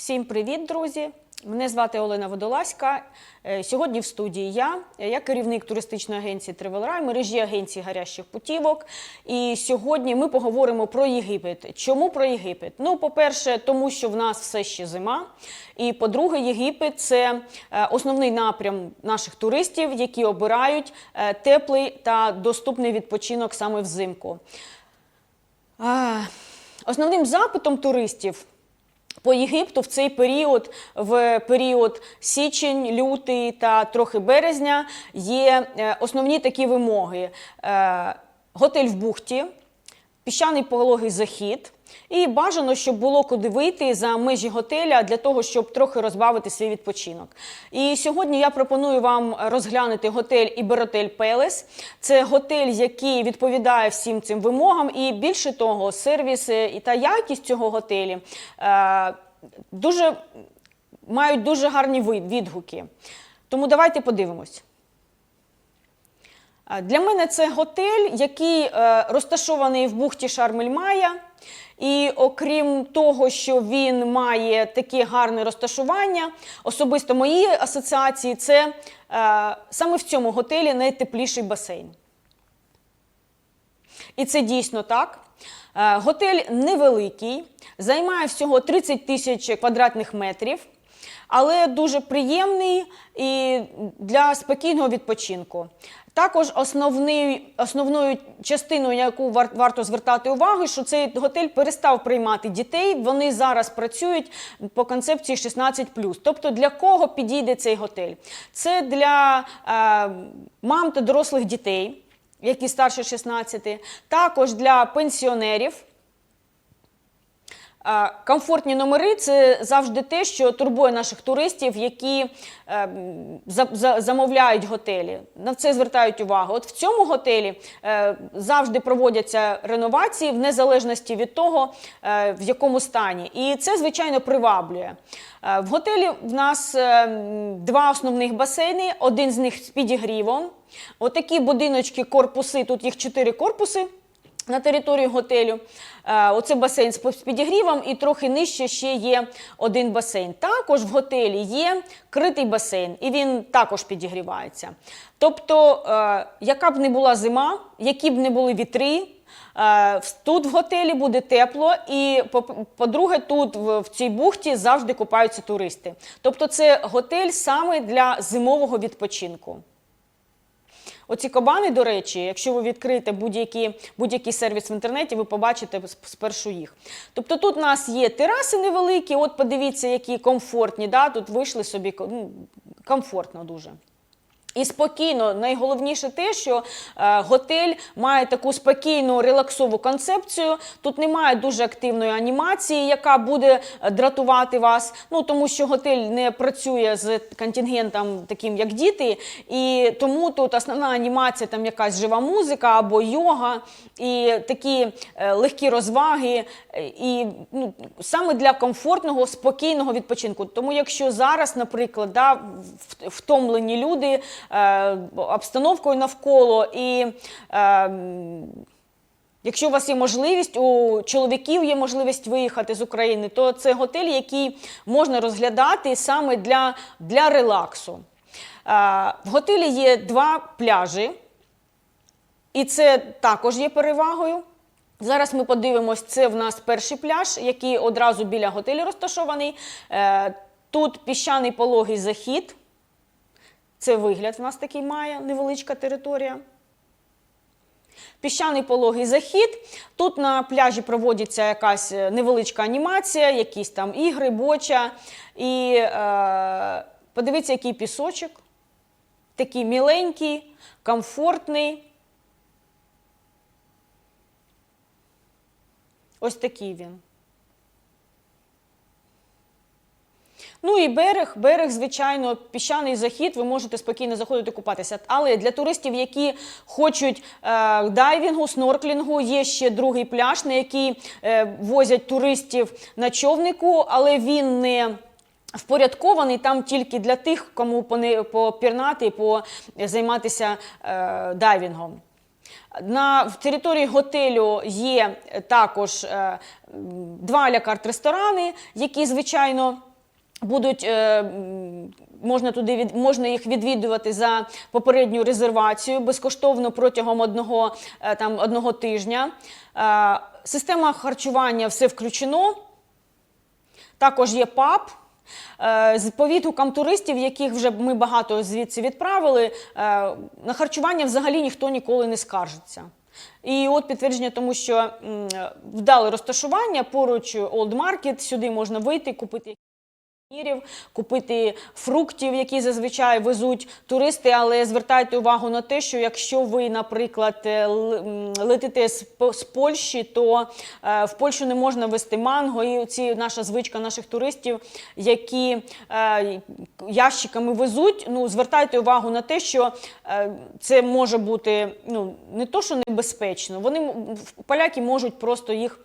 Всім привіт, друзі! Мене звати Олена Водолазька. Е, Сьогодні в студії я, я керівник туристичної агенції Travel мережі агенцій гарящих путівок. І сьогодні ми поговоримо про Єгипет. Чому про Єгипет? Ну, по-перше, тому що в нас все ще зима. І по-друге, Єгипет це е, основний напрям наших туристів, які обирають е, теплий та доступний відпочинок саме взимку. Основним запитом туристів по Єгипту в цей період, в період січень, лютий та трохи березня, є е, основні такі вимоги: Е, готель в бухті, піщаний пологий захід. І бажано, щоб було куди вийти за межі готеля для того, щоб трохи розбавити свій відпочинок. І сьогодні я пропоную вам розглянути готель Іберотель Пелес. Це готель, який відповідає всім цим вимогам, і більше того, сервіс е, та якість цього готелі е, дуже мають дуже гарні відгуки. Тому давайте подивимось. Для мене це готель, який е, розташований в бухті Шарм-Ель-Мая. І окрім того, що він має таке гарне розташування, особисто мої асоціації, це е, саме в цьому готелі найтепліший басейн. І це дійсно так. Е, Готель невеликий, займає всього 30 тисяч квадратних метрів, але дуже приємний і для спокійного відпочинку. Також основний, основною частиною, на яку вар- варто звертати увагу, що цей готель перестав приймати дітей. Вони зараз працюють по концепції 16+. Тобто для кого підійде цей готель? Це для е, мам та дорослих дітей які старше 16, також для пенсіонерів. Комфортні номери це завжди те, що турбує наших туристів, які е, за- замовляють готелі. На це звертають увагу. От в цьому готелі е, завжди проводяться реновації в незалежності від того, е, в якому стані. І це, звичайно, приваблює. Е, в готелі в нас е, два основних басейни, один з них з підігрівом. Отакі будиночки, корпуси, тут їх чотири корпуси на території готелю. Е, Оце басейн з підігрівом, і трохи нижче ще є один басейн. Також в готелі є критий басейн, і він також підігрівається. Тобто, е, яка б не була зима, які б не були вітри. е, Тут в готелі буде тепло, і по- по-друге, тут в цій бухті завжди купаються туристи. Тобто, це готель саме для зимового відпочинку. Оці кабани, до речі, якщо ви відкрите будь-який будь сервіс в інтернеті, ви побачите спершу їх. Тобто тут у нас є тераси невеликі, от подивіться, які комфортні. Да? Тут вийшли собі ну, комфортно дуже. І спокійно, найголовніше те, що е, готель має таку спокійну релаксову концепцію. Тут немає дуже активної анімації, яка буде е, дратувати вас. Ну тому що готель не працює з контингентом, таким як діти, і тому тут основна анімація там якась жива музика або йога, і такі е, легкі розваги, і ну, саме для комфортного, спокійного відпочинку. Тому, якщо зараз, наприклад, да, втомлені люди обстановкою навколо і. Е, Якщо у вас є можливість, у чоловіків є можливість виїхати з України, то це готель, який можна розглядати саме для, для релаксу. Е, В готелі є два пляжі, і це також є перевагою. Зараз ми подивимось, це в нас перший пляж, який одразу біля готелю розташований. Е, Тут піщаний пологий захід. Це вигляд в нас такий має невеличка територія. Піщаний пологий захід. Тут на пляжі проводиться якась е, невеличка анімація, якісь там ігри, боча. І е, подивіться, який пісочок. Такий міленький, комфортний. Ось такий він. Ну і берег, берег, звичайно, піщаний захід, ви можете спокійно заходити купатися. Але для туристів, які хочуть е, дайвінгу, снорклінгу, є ще другий пляж, на який е, возять туристів на човнику, але він не впорядкований там тільки для тих, кому попірнати і позайматися е, дайвінгом. На в території готелю є також е, два лякарт-ресторани, які, звичайно, Будуть е, можна туди від можна їх відвідувати за попередню резервацію безкоштовно протягом одного е, там одного тижня. Е, система харчування все включено. Також є ПАП. З повідкам туристів, яких вже ми багато звідси відправили, на харчування взагалі ніхто ніколи не скаржиться. І от підтвердження тому, що вдале розташування поруч Old Market, сюди можна вийти, купити купити фруктів, які зазвичай везуть туристи, але звертайте увагу на те, що якщо ви, наприклад, е, летите з, Польщі, то е, в Польщу не можна вести манго. І ці наша звичка наших туристів, які е, ящиками везуть. Ну, звертайте увагу на те, що це може бути ну, не то, що небезпечно. Вони поляки можуть просто їх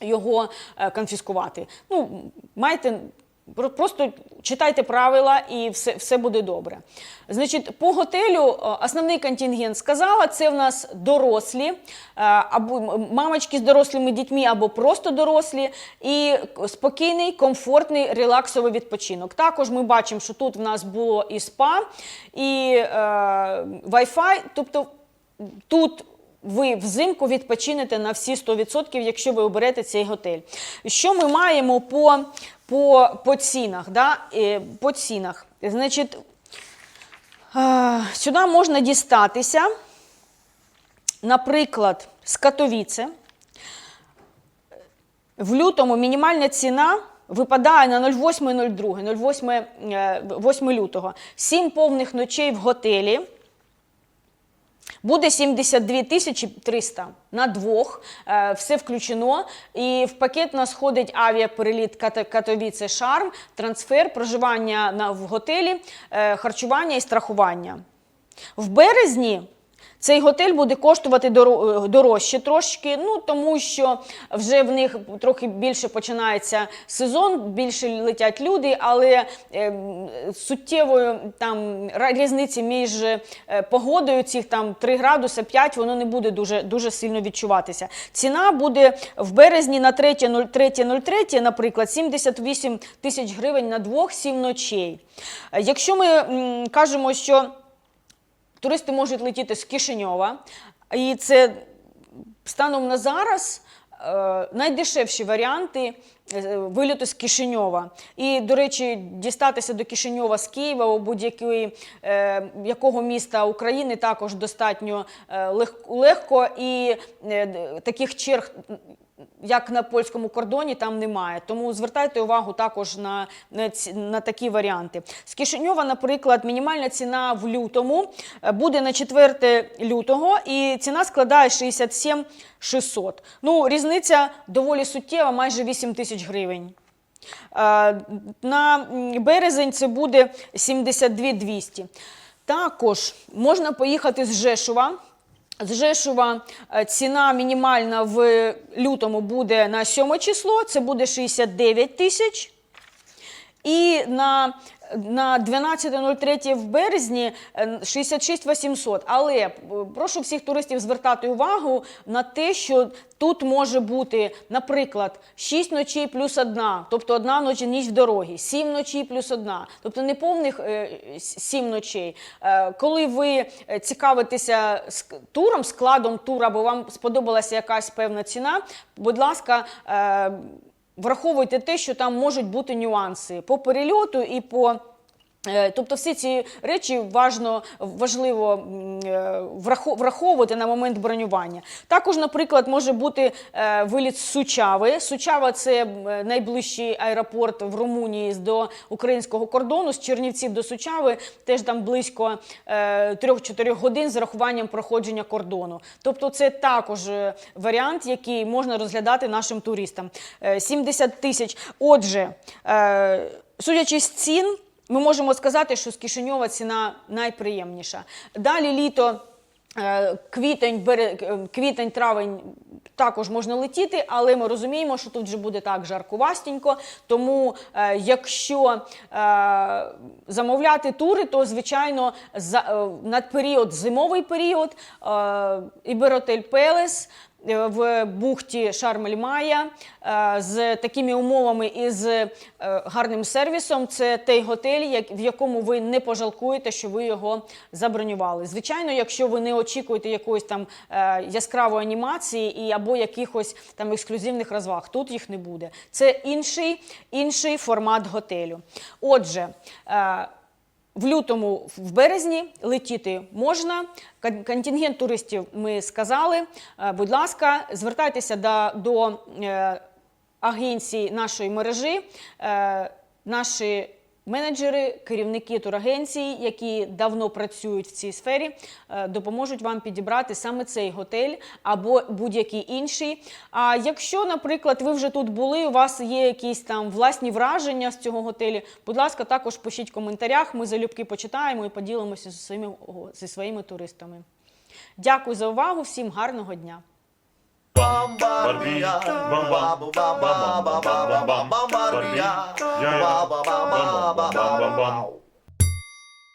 його конфіскувати. Ну, майте. Про- Просто читайте правила і все, все буде добре. Значить, по готелю е, основний контингент сказала, це в нас дорослі, е, або мамочки з дорослими дітьми, або просто дорослі, і спокійний, комфортний, релаксовий відпочинок. Також ми бачимо, що тут в нас було і спа, і е, Wi-Fi, тобто тут ви взимку відпочинете на всі 100%, якщо ви оберете цей готель. Що ми маємо по, по, по цінах? Да? По цінах. Значить, сюди можна дістатися, наприклад, з Катовіце. В лютому мінімальна ціна випадає на 08.02, 08, е, 8 лютого. 7 повних ночей в готелі. Буде 72 тисячі 300 на двох, е, все включено. І в пакет нас входить авіапереліт Катовіце Шарм, трансфер, проживання в готелі, е, харчування і страхування. В березні цей готель буде коштувати е, дорожче трошки, ну тому що вже в них трохи більше починається сезон, більше летять люди, але е, суттєвої там різниці між е, погодою, цих там 3 градуси 5, воно не буде дуже, дуже сильно відчуватися. Ціна буде в березні на 3.03, наприклад, 78 тисяч гривень на двох, 7 ночей. Е, Якщо ми кажемо, що туристи можуть летіти з Кишиньова, і це станом на зараз е, найдешевші варіанти е, вильоту з Кишиньова. І, до речі, дістатися до Кишиньова з Києва або будь-якої е, якого міста України також достатньо легко і таких черг. Як на польському кордоні там немає, тому звертайте увагу також на, на, на такі варіанти. З Кишиньова, наприклад, мінімальна ціна в лютому е, буде на 4 лютого, і ціна складає 67 600. Ну, різниця доволі суттєва, майже 8 тисяч гривень. Е, На березень це буде 72 200. Також можна поїхати з Жешува. З Жешува е, ціна мінімальна в лютому буде на 7 число, це буде 69 тисяч. І на, на 12.03 в березні е, 66 800. Але е, прошу всіх туристів звертати увагу на те, що тут може бути, наприклад, 6 ночей плюс одна, тобто одна ніч, ніч в дорогі, 7 ночей плюс одна, тобто не повних 7 ночей. Е, Коли ви е, цікавитеся туром, складом тура, або вам сподобалася якась певна ціна, будь ласка, е, враховуйте те, що там можуть бути нюанси по перельоту і по. Е, Тобто всі ці речі важно, важливо е, врахо- враховувати на момент бронювання. Також, наприклад, може бути е, виліт з Сучави. Сучава це найближчий аеропорт в Румунії до українського кордону. З Чернівців до Сучави теж там близько е, 3-4 годин з рахуванням проходження кордону. Тобто, це також варіант, який можна розглядати нашим туристам. Е, 70 тисяч. Отже, судячи з цін. Ми можемо сказати, що з Кишиньова ціна найприємніша. Далі літо. е, Квітень, е, квітень, травень також можна летіти, але ми розуміємо, що тут вже буде так жаркувастенько. Тому, е, якщо замовляти тури, то звичайно на період, зимовий період, Іберотель Пелес в бухті Шарм-Ель-Мая е, з такими умовами і з е, гарним сервісом. Це той готель, в якому ви не пожалкуєте, що ви його забронювали. Звичайно, якщо ви не очікуєте якоїсь там е, яскравої анімації і або якихось там ексклюзивних розваг, тут їх не буде. Це інший, інший формат готелю. Отже. В лютому, в березні летіти можна. Контингент туристів ми сказали. Е, Будь ласка, звертайтеся до, до е, агенцій нашої мережі. Е, наші менеджери, керівники турагенцій, які давно працюють в цій сфері, е, допоможуть вам підібрати саме цей готель або будь-який інший. А якщо, наприклад, ви вже тут були, у вас є якісь там власні враження з цього готелю, будь ласка, також пишіть в коментарях. Ми залюбки почитаємо і поділимося зі своїми, зі своїми туристами. Дякую за увагу, всім гарного дня! Bombardia, bombardia, bombardia, bombardia, bombardia,